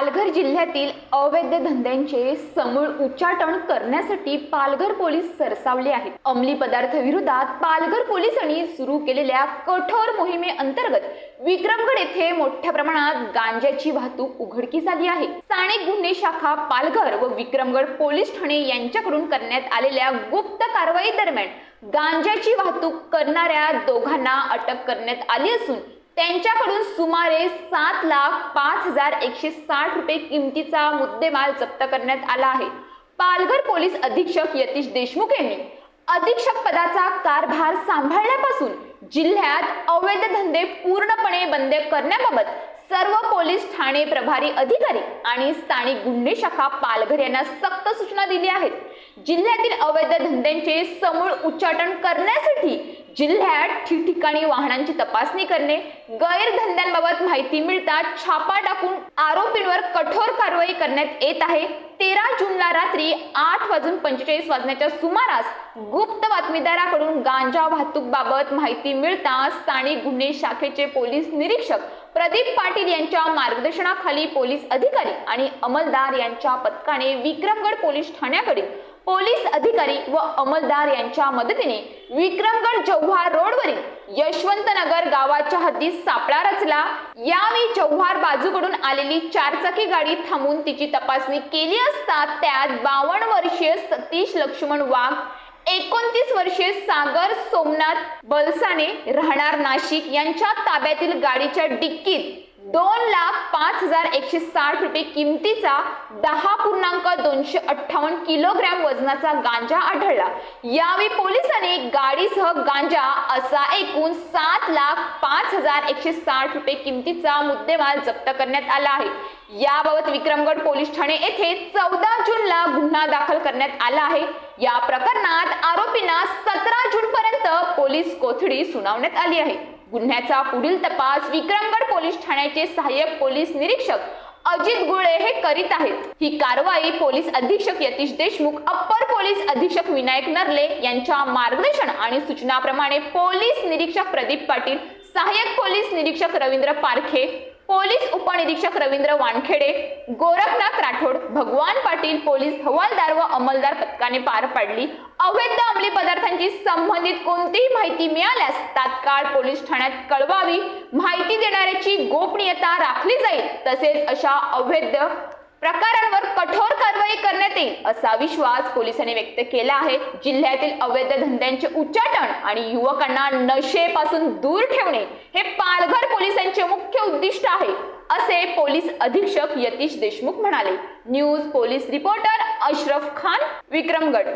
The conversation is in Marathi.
जिल्ह्यातील अवैध धंद्यांचे समूळ उच्चाटन करण्यासाठी पालघर पोलीस सरसावले आहेत. अंमली पदार्थ विरोधात पालघर पोलिसांनी सुरू केलेल्या कठोर मोहिमेअंतर्गत विक्रमगड येथे मोठ्या प्रमाणात गांजाची वाहतूक उघडकीस आली आहे. स्थानिक गुन्हे शाखा पालघर व विक्रमगड पोलीस ठाणे यांच्याकडून करण्यात आलेल्या गुप्त कारवाई दरम्यान गांजाची वाहतूक करणाऱ्या दोघांना अटक करण्यात आली असून त्यांच्याकडून सुमारे सात लाख पाच हजार एकशे साठ रुपये किमतीचा मुद्देमाल जप्त करण्यात आला आहे. पालघर पोलीस अधीक्षक यतीश देशमुख यांनी अधीक्षक पदाचा कारभार सांभाळण्यापासून जिल्ह्यात अवैध धंदे पूर्णपणे बंद करण्याबाबत सर्व पोलीस ठाणे प्रभारी अधिकारी आणि स्थानिक गुन्हे शाखा पालघर यांना सक्त सूचना दिली आहेत. जिल्ह्यातील अवैध धंद्यांचे समूळ उच्चाटन करण्यासाठी जिल्ह्यात ठिकठिकाणी वाहनांची तपासणी करणे गैरधंद्यांबाबत माहिती मिळताच छापा टाकून आरोपींवर कठोर कारवाई करण्यात येत आहे. तेरा जूनला रात्री आठ वाजून पंचेचाळीस वाजण्याच्या सुमारास गुप्त बातमीदाराकडून गांजा वाहतूक बाबत माहिती मिळता स्थानिक गुन्हे शाखेचे पोलीस निरीक्षक प्रदीप पाटील यांच्या मार्गदर्शनाखाली पोलीस अधिकारी आणि अंमलदार यांच्या पथकाने विक्रमगड पोलीस ठाण्याकडील पोलीस अधिकारी व अंमलदार यांच्या मदतीने विक्रमगड जव्हार रोडवरील यशवंतनगर गावाच्या हद्दीत सापळा रचला. यावेळी जव्हार बाजूकडून आलेली चारचाकी गाडी थांबून तिची तपासणी केली असता त्यात बावन्न वर्षीय सतीश लक्ष्मण वाघ एकोणतीस वर्षीय सागर सोमनाथ बलसाने राहणार नाशिक यांच्या ताब्यातील गाडीच्या डिक्कीत दोन लाख पाच हजार एकशे साठ रुपये किमतीचा दहा पूर्णांक दोनशे अठ्ठावन्न किलोग्रॅम वजनाचा गांजा आढळला. यावेळी पोलिसांनी गाडीसह गांजा असा एकूण सात लाख पाच हजार एकशे साठ रुपये किमतीचा मुद्देमाल जप्त करण्यात आला आहे. याबाबत विक्रमगड पोलीस ठाणे येथे चौदा जूनला गुन्हा दाखल करण्यात आला आहे. या प्रकरणात आरोपींना सतरा जून पर्यंत पोलीस कोठडी सुनावण्यात आली आहे. गुन्ह्याचा पुढील तपास विक्रमगड पोलीस ठाण्याचे सहाय्यक पोलीस निरीक्षक अजित गुळे हे करीत आहेत. ही कारवाई पोलीस अधीक्षक यतीश देशमुख अप्पर पोलीस अधीक्षक विनायक नरले यांच्या मार्गदर्शन आणि सूचनाप्रमाणे पोलीस निरीक्षक प्रदीप पाटील सहाय्यक पोलीस निरीक्षक रवींद्र पारखे पोलीस उपनिरीक्षक रवींद्र वानखेडे गोरखनाथ राठोड भगवान पाटील पोलीस हवालदार व अंमलदार पथकाने पार पाडली. अवैध अंमली पदार्थांची संबंधित कोणतीही माहिती मिळाल्यास तात्काळ पोलीस ठाण्यात कळवावी. माहिती देणाऱ्याची गोपनीयता राखली जाईल तसेच अशा अवैध प्रकारांवर कठोर कारवाई करण्यात येईल असा विश्वास पोलिसांनी व्यक्त केला आहे. जिल्ह्यातील अवैध धंद्यांचे उच्चाटन आणि युवकांना नशेपासून दूर ठेवणे हे पालघर पोलिसांचे मुख्य उद्दिष्ट आहे असे पोलीस अधीक्षक यतीश देशमुख म्हणाले. News police reporter Ashraf Khan Vikramgad.